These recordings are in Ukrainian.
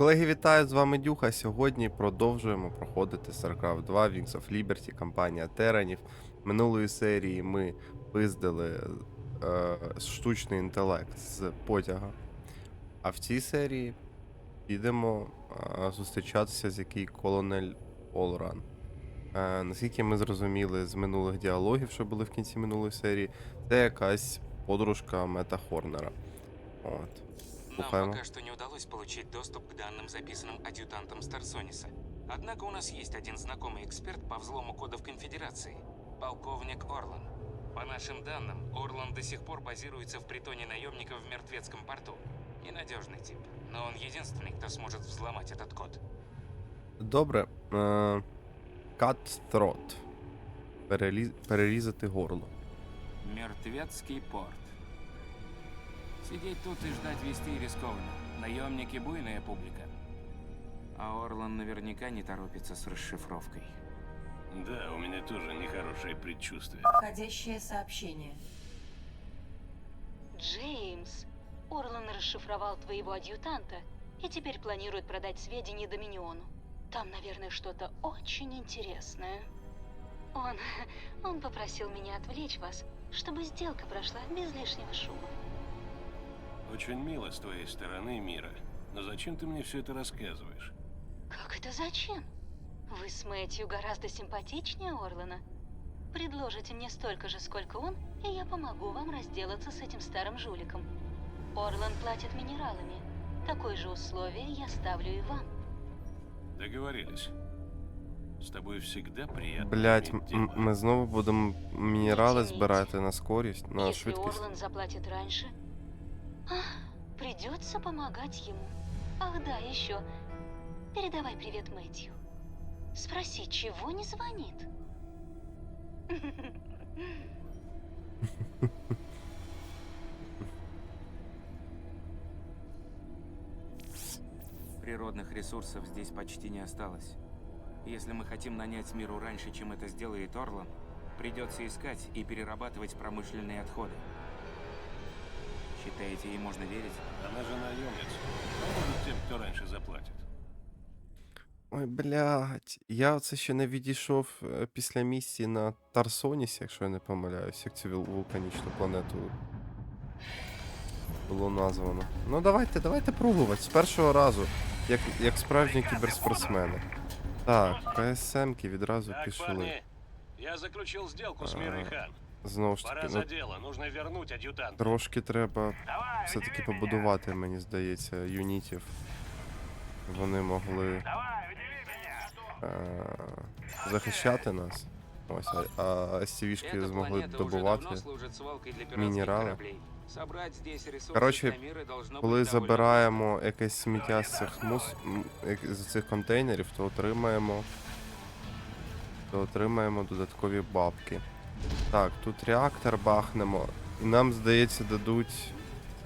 Колеги, вітаю! З вами Дюха. Сьогодні продовжуємо проходити StarCraft 2 Wings of Liberty, кампанія Теранів. Минулої серії ми пиздили е, штучний інтелект з потяга. А в цій серії підемо е, зустрічатися з який колонель Олран. Е, наскільки ми зрозуміли з минулих діалогів, що були в кінці минулої серії, це якась подружка Мета Хорнера. От. Нам Слухаємо. пока что не удалось получить доступ к данным, записанным адъютантом Старсониса. Однако у нас есть один знакомый эксперт по взлому кодов Конфедерации – полковник Орлан. По нашим данным, Орлан до сих пор базируется в притоне наемников в Мертвецком порту. Ненадежный тип, но он единственный, кто сможет взломать этот код. Добре. Е, cut throat. Переліз... Перерізати горло. Мертвецкий порт. Сидеть тут и ждать вести рискованно. Наемники – буйная публика. А Орлан наверняка не торопится с расшифровкой. Да, у меня тоже нехорошее предчувствие. Входящее сообщение. Джеймс, Орлан расшифровал твоего адъютанта и теперь планирует продать сведения Доминиону. Там, наверное, что-то очень интересное. Он... он попросил меня отвлечь вас, чтобы сделка прошла без лишнего шума. Очень мило с твоей стороны, Мира. Но зачем ты мне все это рассказываешь? Как это зачем? Вы с Мэтью гораздо симпатичнее Орлана. Предложите мне столько же, сколько он, и я помогу вам разделаться с этим старым жуликом. Орлан платит минералами. Такое же условие я ставлю и вам. Договорились. С тобой всегда приятно. Блять, иметь дело. ми знову будемо мінерали Тяніть. збирати на скорість, на Если швидкість. Орлан заплатит раньше, придется помогать ему. Ах да, еще. Передавай привет Мэтью. Спроси, чего не звонит? Природных ресурсов здесь почти не осталось. Если мы хотим нанять миру раньше, чем это сделает Орлан, придется искать и перерабатывать промышленные отходы. Считаете, ей можно верить? Она же наемница. Поможет тем, кто раньше заплатит. Ой, блять. Я оце ще не відійшов е, після місії на Тарсонісі, якщо я не помиляюсь, як цю вул- вулканічну планету було названо. Ну давайте, давайте пробувати з першого разу, як, як справжні кіберспортсмени. Так, КСМки відразу Так, пішли. парни, я заключил сделку с Мирой Хан. Знову ж Пора таки, за ну дело, нужно вернуть адъютанта. трошки треба все-таки побудувати, мені здається, юнітів. Вони могли е, захищати нас. Ось, а, а SCV-шки Эта змогли планета уже добувати. давно служит свалкой для пиратских минералы. кораблей. Собрать здесь ресурсы Короче, для мира должно Коли быть довольно забираємо якесь сміття з цих мус... м, як- з цих контейнерів, то отримаємо. То отримаємо додаткові бабки. Так, тут реактор бахнемо. І нам, здається, дадуть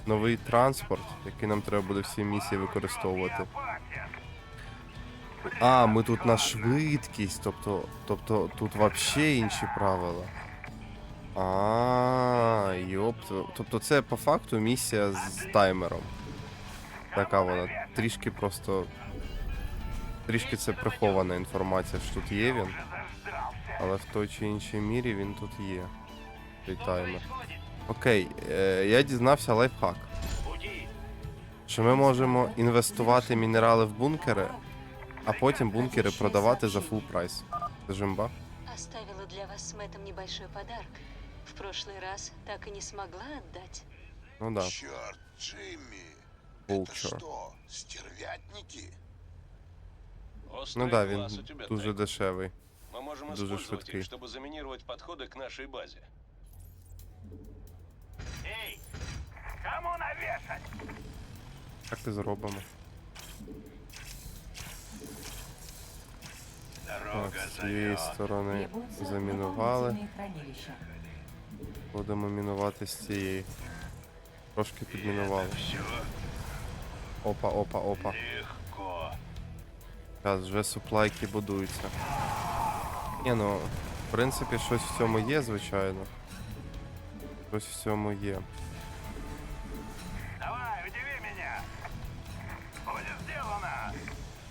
новий транспорт, який нам треба буде всі місії використовувати. А, ми тут на швидкість, тобто, тобто тут взагалі інші правила. А, йоп. Тобто це по факту місія з таймером. Така вона. Трішки просто. Трішки це прихована інформація, що тут є він Але в той чи іншій мірі він тут є. Цей таймер. Окей, е, я дізнався лайфхак. Що ми можемо інвестувати мінерали в бункери, а потім бункери продавати за фул прайс. Це жимба? Оставила для вас с Мэттом небольшой подарок. В прошлый раз так и не смогла отдать. Ну да. Черт, Джимми! Vulture. Это что, стервятники? Острый Ну да, глаз він у тебя, дуже Тайк. дешевий. Мы можем дуже использовать швидкий. их, чтобы заминировать подходы к нашей базе. Так і зробимо. Так, з цієї сторони Требуется замінували. дополнительные хранилища. Будемо мінувати з цієї. Трошки підмінували. Все Опа, опа, опа. легко. Зараз вже суплайки будуються. Ні, ну, в принципі, щось в цьому є, звичайно. Щось в цьому є. Давай, удиви меня. Будет сделано.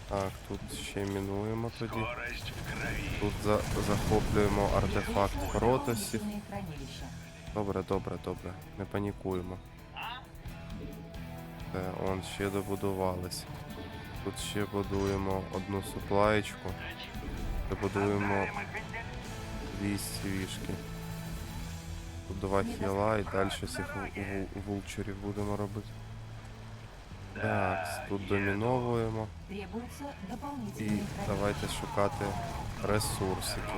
Так, тут ще мінуємо тоді. Тут за захоплюємо артефакт протосів. Добре, добре, добре. Не панікуємо. Все, он ще добудувались. Тут ще будуємо одну суплаєчку. Добудуємо дві свіжки. Тут два хіла і далі ву- вулчерів будемо робити. Так, тут доміновуємо. І давайте шукати ресурсики.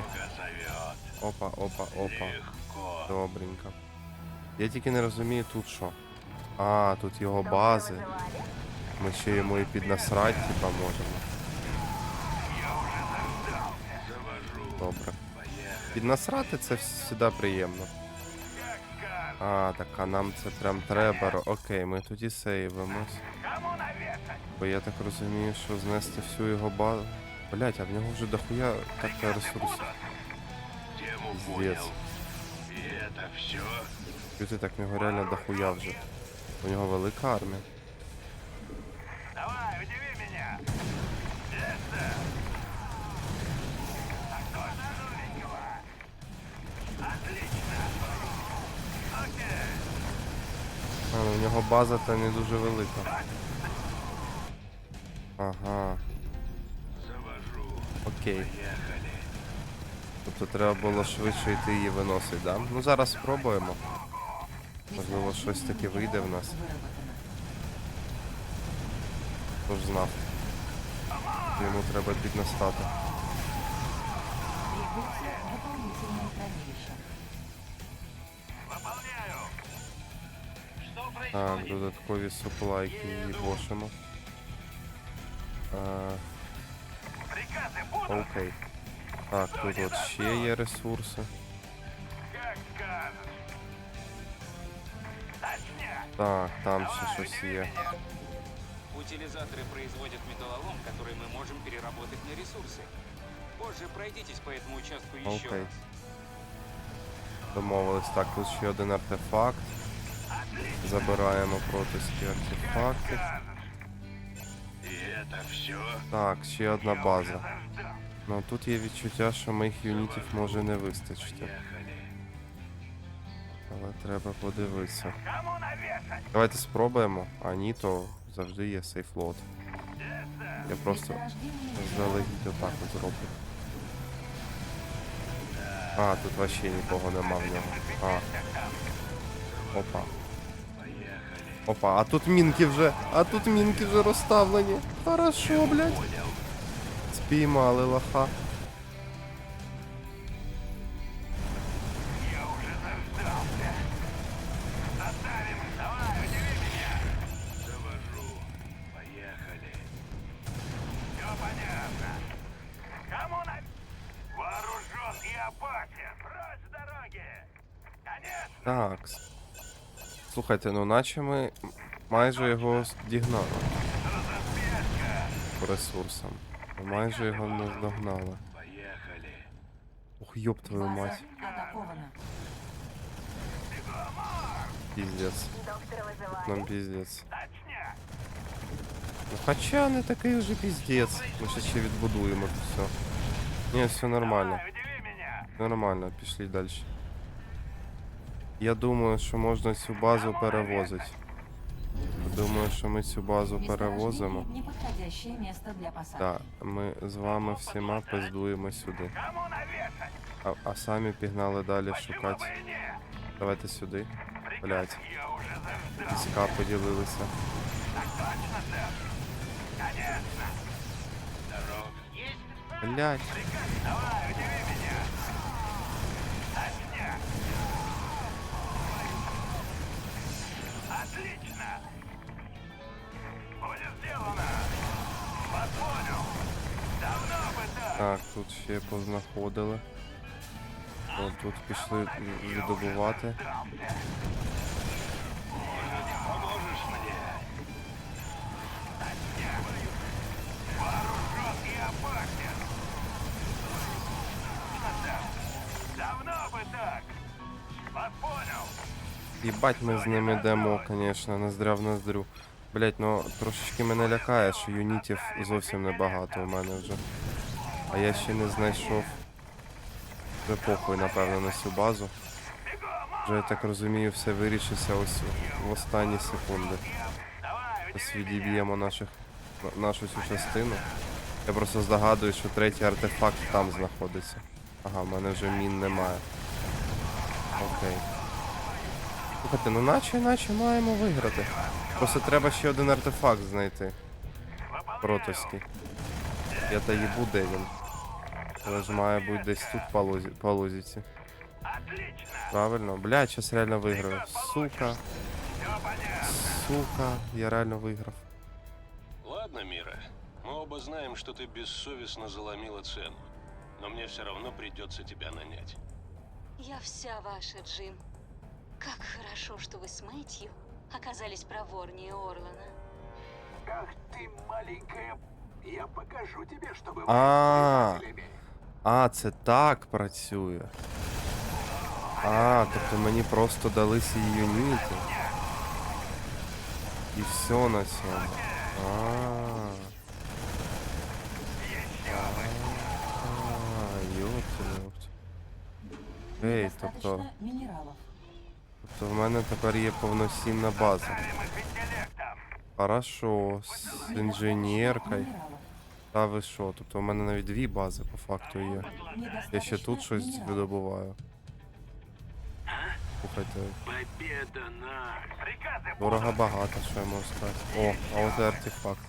Опа, опа, опа. Добренько. Я тільки не розумію тут що. А, тут його бази. Ми ще йому і піднасрать, типа можемо. Добре. Піднасрати це завжди приємно. А, так а нам це прям треба. Окей, ми тоді сейвимось. Бо я так розумію, що знести всю його базу. Блять, а в нього вже дохуя так ресурсів. Тему Пиздец. понял. И это все? Чути так в нього реально дохуя вже. У нього велика армія. Давай, у нього база та не дуже велика. Ага, Завожу. окей. Тобто треба було швидше йти її виносити, да? Ну зараз спробуємо. Можливо, щось таке вийде в нас. Хто ж знав. Йому треба піднастати. Требуется дополнительное хранилище. Так, додаткові суплайки їбошимо. А, окей. Так, тут от ще є ресурси. Так, там ще щось є. Утилизаторы производят металлолом, который мы можем переработать на ресурсы. Позже пройдитесь по этому участку еще Окей. раз. Домовились. Так, тут ще один артефакт. Забираємо протиські артефакти. Так, ще одна база. Ну тут є відчуття, що моїх юнітів може не вистачити. Але треба подивитися. Давайте спробуємо, а ні, то завжди є сейфлот. Я просто заздалегідь отак от зроблю. А, тут вообще нікого нема в нього. А. Опа. Опа, а тут мінки вже. А тут мінки вже розставлені. Хорошо, блядь. Спіймали лоха. Слухайте, ну наче ми майже його дігнали. По ресурсам. Ми майже його не здогнали. Поехали. Ох, ёб твою База мать. атакована. Пиздец. Нам пиздец. Точняк. Ну хоча не такий вже пиздец. Ми ще ще відбудуємо тут все. Ні, все нормально. Давай, удиви меня. Нормально, пішли далі. Я думаю, що можна цю базу перевозити. Думаю, що ми цю базу перевозимо. Так, ми з вами всіма пиздуємо сюди. А, а самі пігнали далі шукати. Давайте сюди. Блять, війська поділилися. Блять. Так. Тут ще познаходили. От тут пішли. Вас. Їбать ми з ними йдемо, звісно, ноздря в ноздрю. Блять, ну трошечки мене лякає, що юнітів зовсім небагато у мене вже. А я ще не знайшов. Вже похуй, напевно, на цю базу. Вже я так розумію, все вирішиться ось в останні секунди. Ось відіб'ємо наших нашу цю частину. Я просто здогадуюсь, що третій артефакт там знаходиться. Ага, в мене вже мін немає. Окей. Слухайте, ну наче, наче маємо виграти. Просто треба ще один артефакт знайти. Протоський. Я та їбу, де він. Але ж має бути десь тут по, лозі, по лозіці. Отлично. Правильно? Бля, зараз реально виграю. Сука, Все понятно. сука, я реально виграв. Ладно, Мира. Мы оба знаем, что ты бессовестно заломила цену. Но мне все равно придется тебя нанять. Я вся ваша, Джим. Как хорошо, что вы с Мэтью оказались проворнее Орлана. Ах ты маленькая. Я покажу тебе, чтобы А. А, це так працює. А, тобто мені просто дали ці юніти. І все на цьому. А. А, ёпта, ёпта. Ей, тобто, Недостаточно минералов. тобто в мене тепер є повноцінна база. Ставим их интеллектом. Хорошо, з Недостаточно інженеркою. Та ви що? Тобто в мене навіть дві бази по факту є. Я ще тут щось видобуваю. Слухайте, дорого багато, що я можу сказати. О, а от і артефакт.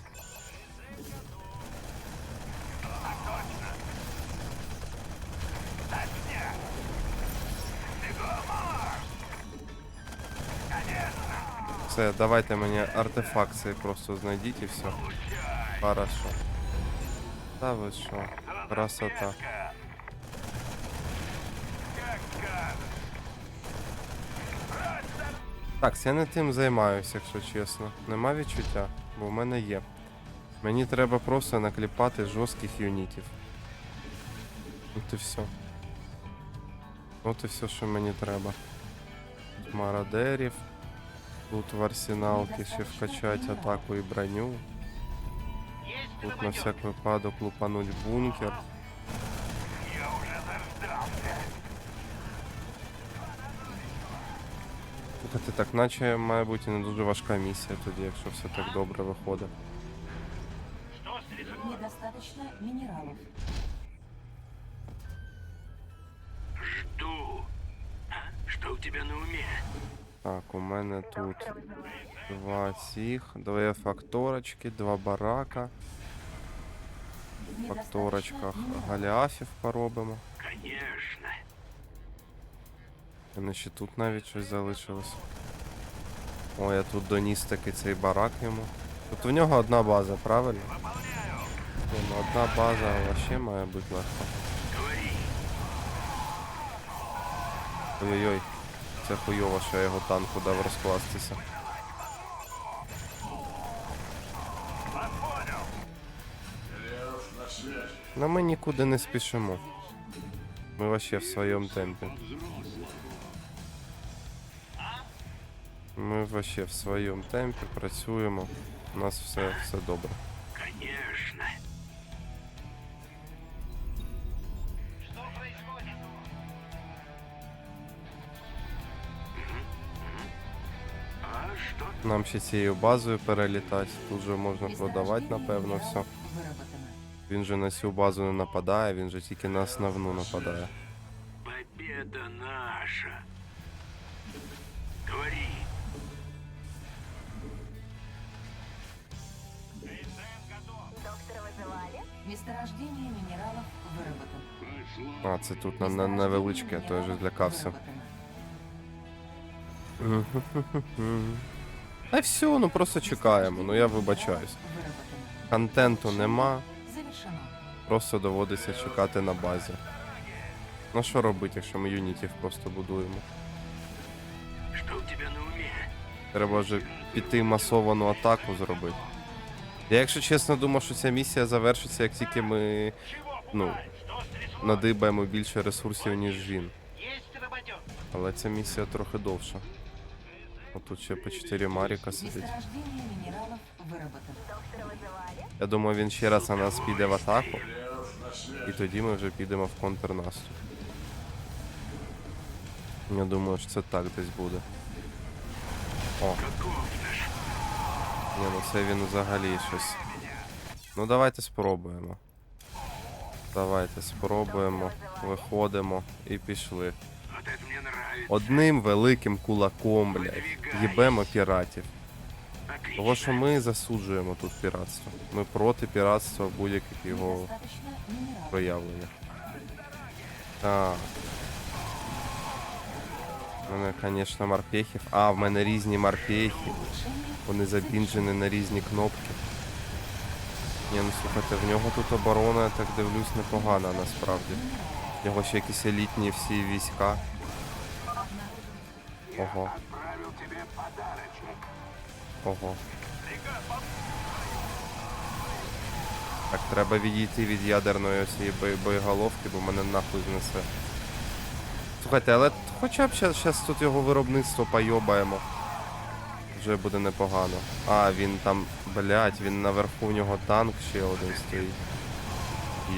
Все, давайте мені артефакт цей просто знайдіть і все. Хорошо. Та ви що? Красота. Так, я не тим займаюся, якщо чесно. Нема відчуття, бо в мене є. Мені треба просто накліпати жорстких юнітів. От і все. От і все, що мені треба. Мародерів. Тут в арсеналки ще вкачати атаку і броню. Тут на всяк випадок лупануть бункер. Я уже заждался. Слухайте, так наче має бути не дуже важка місія тоді, якщо все так добре виходить. Что с результатом? Недостаточно минералов. Жду. А? Что у тебя на уме? Так, у мене тут два цих, дві факторочки, два барака. Факторочках галіафів поробимо. Конечно. І ще тут навіть щось залишилось. О, я тут доніс таки цей барак йому. Тут в нього одна база, правильно? Ні, ну одна база вообще має бути легко. Ой-ой-ой. Це хуйово, що я його танку дав розкластися. Ну ми нікуди не спішимо. Ми вообще в своєму темпі. Ми вообще в своєму темпі працюємо. У нас все, все добре. Конечно. Нам ще цією базою перелітати. Тут же можна продавати, напевно, все. Выработано. Він же на цю базу не нападає, він же тільки на основну нападає. Победа наша. Говори. Месторождение минералов выработано. А, це тут на, на невеличке, а то я вже злякався. Выработано. Та все, ну просто чекаємо, ну я вибачаюсь. Выработано. Контенту нема, Завершено. просто доводиться чекати на базі. Ну що робити, якщо ми юнітів просто будуємо? Что у тебя на уме? Треба вже піти масовану атаку зробити. Я, якщо чесно, думав, що ця місія завершиться, як тільки ми ну, надибаємо більше ресурсів, ніж він. Але ця місія трохи довша. Отут ще по 4 Маріка сидить. Выработано. Я думаю, він ще раз на нас піде в атаку. І тоді ми вже підемо в контрнаступ. Я думаю, що це так десь буде. О. Ні, ну це він взагалі щось. Ну давайте спробуємо. Давайте спробуємо. Виходимо і пішли. Одним великим кулаком, блядь. Їбемо піратів. Того, що ми засуджуємо тут піратство. Ми проти піратства будь-яких його проявлення. Так. У мене, звісно, морпехів. А, в мене різні морпехи. Вони забінджені на різні кнопки. Ні, ну слухайте, в нього тут оборона, я так дивлюсь, непогана насправді. В нього ще якісь елітні всі війська. Ого. Ого. Так, треба відійти від ядерної цієї боєголовки, бо мене нахуй знесе. Слухайте, але хоча б зараз тут його виробництво пайобаємо. Вже буде непогано. А, він там, блядь, він наверху у нього танк ще один стоїть.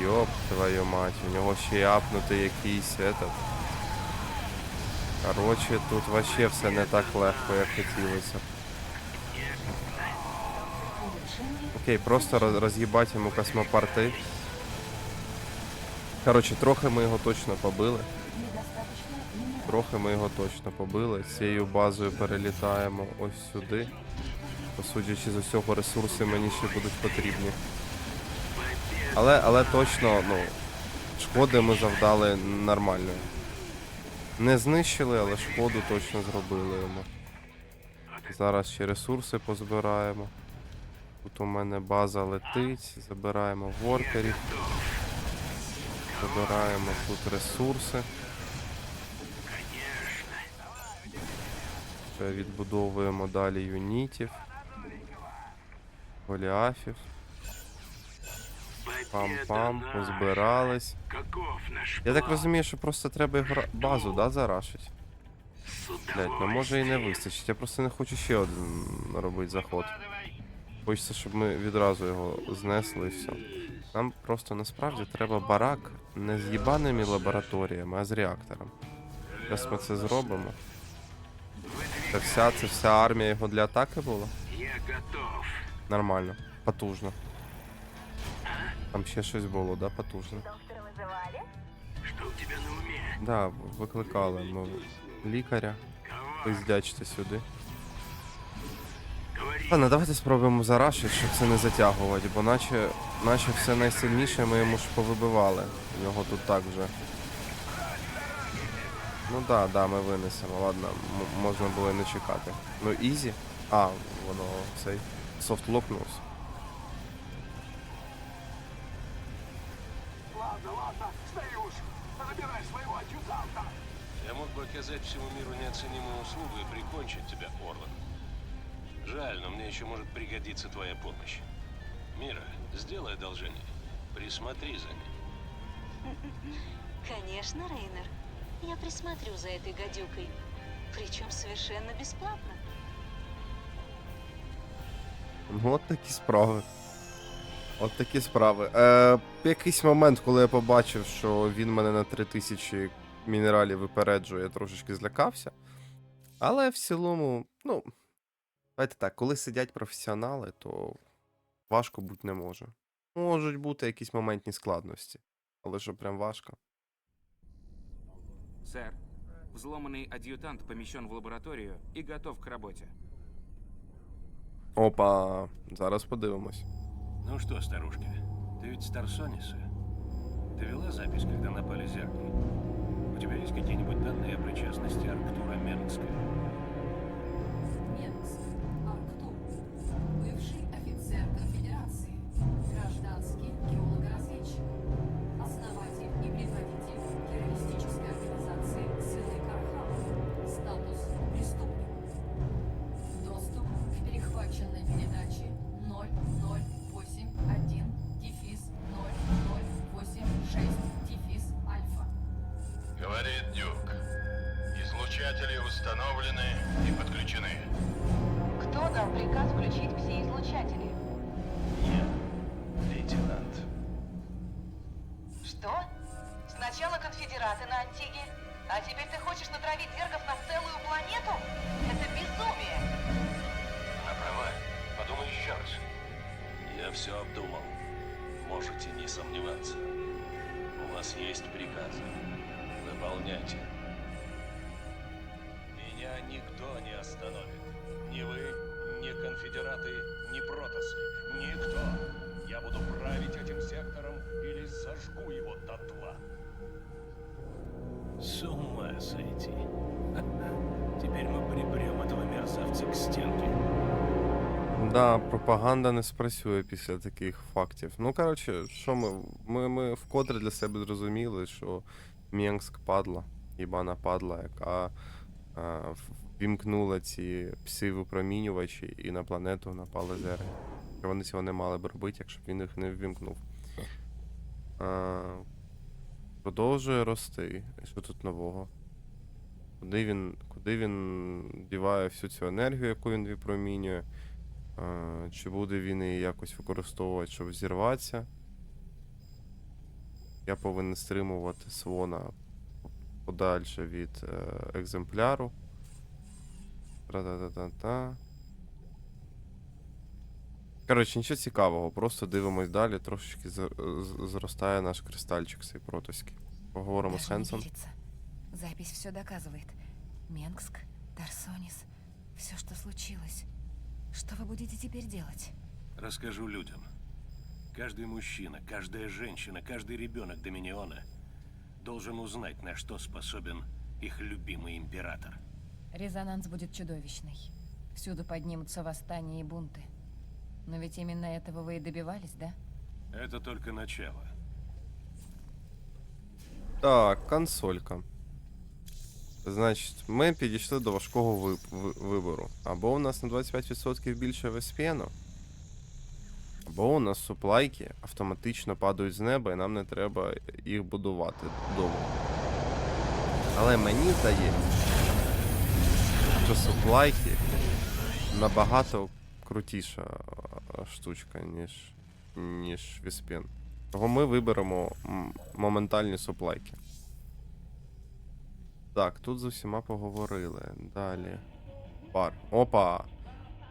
Йоп, твою мать, у нього ще й апнутий якийсь этот. Короче, тут вообще все не так легко, як хотілося. Окей, просто роз- роз'їбать йому космопорти. Коротше, трохи ми його точно побили. Трохи ми його точно побили. Цією базою перелітаємо ось сюди. По судячи з усього, ресурси мені ще будуть потрібні. Але, але точно, ну, шкоди ми завдали нормально. Не знищили, але шкоду точно зробили йому. Зараз ще ресурси позбираємо. Тут у мене база летить, забираємо воркерів. Забираємо тут ресурси. Ще відбудовуємо далі юнітів. Голіафів. Пам-пам, позбирались. Я так розумію, що просто треба його ра- базу, да, зарашить? Блять, ну може і не вистачить. Я просто не хочу ще один робити заход. Хочеться, щоб ми відразу його знесли і все. Нам просто насправді треба барак не з їбаними лабораторіями, а з реактором. Зараз ми це зробимо. Це вся, це вся армія його для атаки була? Я готов. Нормально, потужно. Там ще щось було, да, потужно. Что у тебя на уме? Да, викликали ми лікаря. Пиздячте сюди. Ладно, давайте спробуємо зарашити, щоб це не затягувати, бо наче, наче все найсильніше ми йому ж повибивали. У нього тут так вже. Ну да, да, ми винесемо, ладно, м- можна було і не чекати. Ну, ізі. А, воно цей софт локнувся. Ладно, ладно, стою. Забирай своего адъютанта. Я мог бы оказать всему миру неоценимую услугу и прикончить тебя, Орлан. Жаль, но мне еще может пригодиться твоя помощь. Мира, сделай одолжение. Присмотри за ним. Конечно, Рейнер. Я присмотрю за этой гадюкой. Причем совершенно бесплатно. От такі справи. От такі справи. Е, в якийсь момент, коли я побачив, що він мене на 3000 мінералів випереджує, я трошечки злякався. Але в цілому, ну, давайте так, коли сидять професіонали, то важко бути не може. Можуть бути якісь моментні складності. Але що прям важко. Сэр, взломанный адъютант помещен в лабораторию и готов к работе. Опа, зараз подивимось. Ну что, старушка, ты ведь с Тарсониса? Ты вела запись, когда напали зерги? У тебя есть какие-нибудь данные о причастности Арктура Менгска? Излучатели установлены и подключены. отдал приказ включить все излучатели. Нет, лейтенант. Что? Сначала конфедераты на Антиге, а теперь ты хочешь натравить зергов на целую планету? Это безумие! Она права. Подумай еще раз. Я все обдумал. Можете не сомневаться. У вас есть приказы. Выполняйте. Меня никто не остановит. Ни вы, ни конфедераты, ни протасы. Никто. Я буду править этим сектором или сожгу его дотла. С ума сойти. Теперь мы припрем этого мерзавца к стенке. Да, пропаганда не спрацює після таких фактів. Ну, коротше, що ми. Ми, ми вкотре для себе зрозуміли, що Мінськ падла, їбана падла, яка е, вімкнула ці пси-випромінювачі і на планету напали зерги. Вони цього не мали б робити, якщо б він їх не ввімкнув. Е, продовжує рости. Що тут нового? Куди він, куди він діває всю цю енергію, яку він випромінює? Е, Чи буде він її якось використовувати, щоб зірватися? Я повинен стримувати свона подальше від е, екземпляру. Тра-та-та-та-та. Коротше, нічого цікавого, просто дивимось далі, трошечки зр- з- зростає наш кристальчик цей протоський. Поговоримо з Даже не Хенсом. верится. Запись все доказывает. Менгск, Тарсонис, все, что случилось. Что вы будете теперь делать? Расскажу людям. Каждый мужчина, каждая женщина, каждый ребенок Доминиона должен узнать, на что способен их любимый император. Резонанс будет чудовищный. Всюду поднимутся восстания и бунты. Но ведь именно этого вы и добивались, да? Это только начало. Так, консолька. Значить, ми підійшли до важкого ви- ви- вибору. Або у нас на 25% більше VSPN, або у нас суплайки автоматично падають з неба, і нам не треба їх будувати довго. Але мені здається, що суплайки набагато крутіша е, штучка, ніж, ніж VSPN. Того ми виберемо моментальні суплайки. Так, тут з усіма поговорили. Далі. Пар. Опа!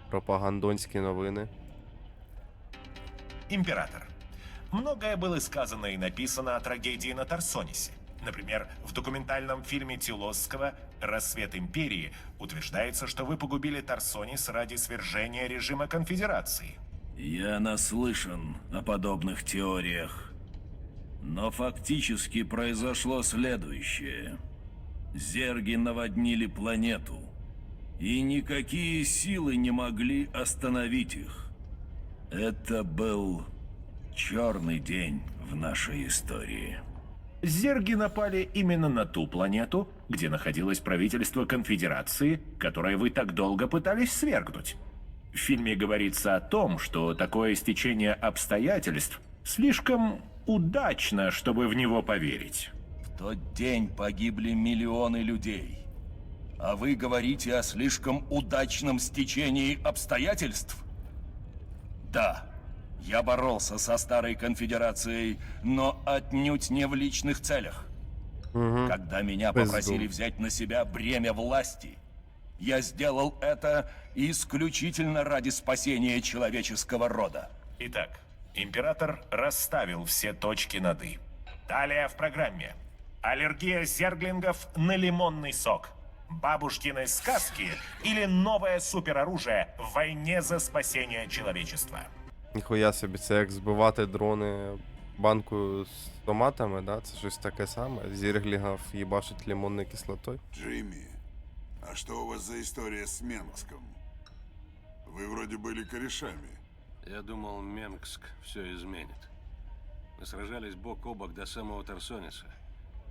Пропагандонські новини. Император. Многое было сказано и написано о трагедии на Тарсонисе. Например, в документальном фильме Тилосского «Рассвет империи» утверждается, что вы погубили Тарсонис ради свержения режима конфедерации. Я наслышан о подобных теориях. Но фактически произошло следующее. Зерги наводнили планету, и никакие силы не могли остановить их. Это был черный день в нашей истории. Зерги напали именно на ту планету, где находилось правительство конфедерации, которое вы так долго пытались свергнуть. В фильме говорится о том, что такое стечение обстоятельств слишком удачно, чтобы в него поверить. В тот день погибли миллионы людей. А вы говорите о слишком удачном стечении обстоятельств? Да, я боролся со старой конфедерацией, но отнюдь не в личных целях. Угу. Когда меня Пизду. попросили взять на себя бремя власти, я сделал это исключительно ради спасения человеческого рода. Итак, император расставил все точки над «и». Далее в программе. Аллергия зерглингов на лимонный сок. Бабушкины сказки или новое супероружие в войне за спасение человечества. Ніхуя собі, це як збивати дрони банкою з томатами, да? Це щось таке саме. Зірглігав їбашить лимонною кислотою. Джимми, а что у вас за история с Менгском? Вы вроде были корешами. Я думал, Менгск все изменит. Мы сражались бок о бок до самого Тарсониса,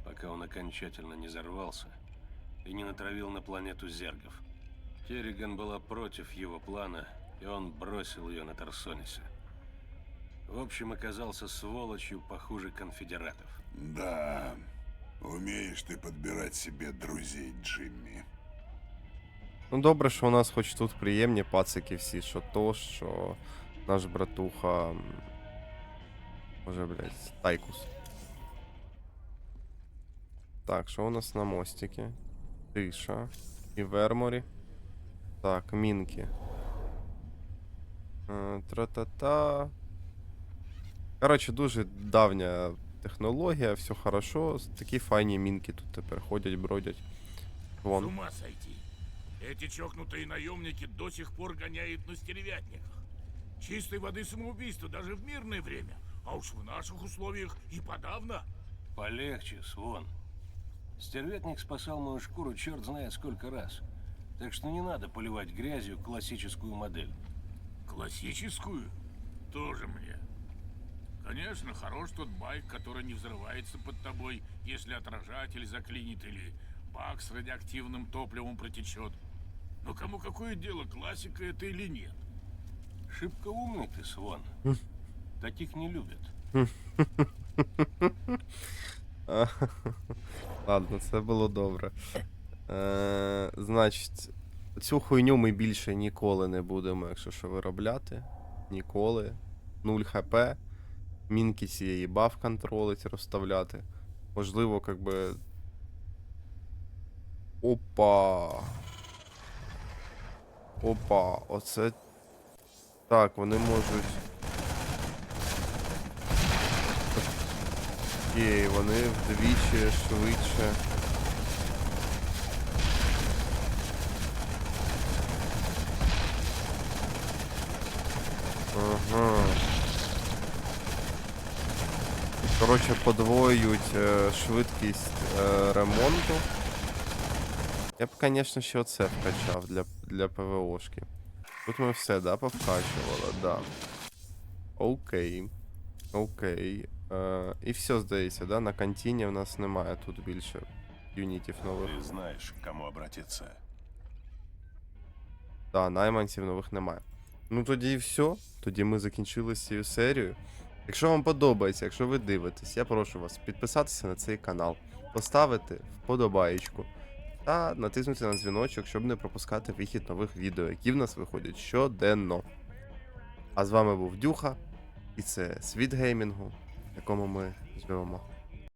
пока он окончательно не взорвался и не натравил на планету зергов. Керриган была против его плана, и он бросил ее на Тарсонисе. В общем, оказался сволочью похуже конфедератов. Да, умеешь ты подбирать себе друзей, Джимми. Ну, добре, що у нас хоч тут приємні пацики всі, що то, що наш братуха. м, Може, блядь, Тайкус. Так, що у нас на мостикі? Тиша. І Верморі. Так, мінки. Е, Тра-та-та. Коротше, дуже давня технологія, все хорошо. Такі файні мінки тут тепер ходять, бродять. С Вон. ума сойти. Эти чокнутые наемники до сих пор гоняют на стервятниках. Чистой воды самоубийство даже в мирное время. А уж в наших условиях и подавно. Полегче, Свон. Стерветник спасал мою шкуру черт знает сколько раз. Так что не надо поливать грязью классическую модель. Классическую? Тоже мне. Конечно, хорош тот байк, который не взрывается под тобой, если отражатель заклинит или бак с радиоактивным топливом протечет. Но кому какое дело, классика это или нет? Шибко умный ты, Свон. Таких не любят. Ладно, це було добре. Е, значить, цю хуйню ми більше ніколи не будемо, якщо що виробляти. Ніколи. 0 хп. Мінки цієї баф контролить, розставляти. Можливо, як би. Опа. Опа, оце. Так, вони можуть. Окей, вони вдвічі швидше. Ага. Коротше, подвоюють е, швидкість е, ремонту. Я б, звісно, ще оце вкачав для, для ПВОшки. Тут ми все, да, повкачували, да. Окей. Окей. Е, і все, здається, да? На кантіні в нас немає тут більше юнітів нових. Ты знаешь, к кому обратиться. Да, найманців нових немає. Ну тоді і все. Тоді ми закінчили з цією серією. Якщо вам подобається, якщо ви дивитесь, я прошу вас підписатися на цей канал, поставити вподобаєчку та натиснути на дзвіночок, щоб не пропускати вихід нових відео, які в нас виходять щоденно. А з вами був Дюха, і це світ геймінгу, якому ми живемо.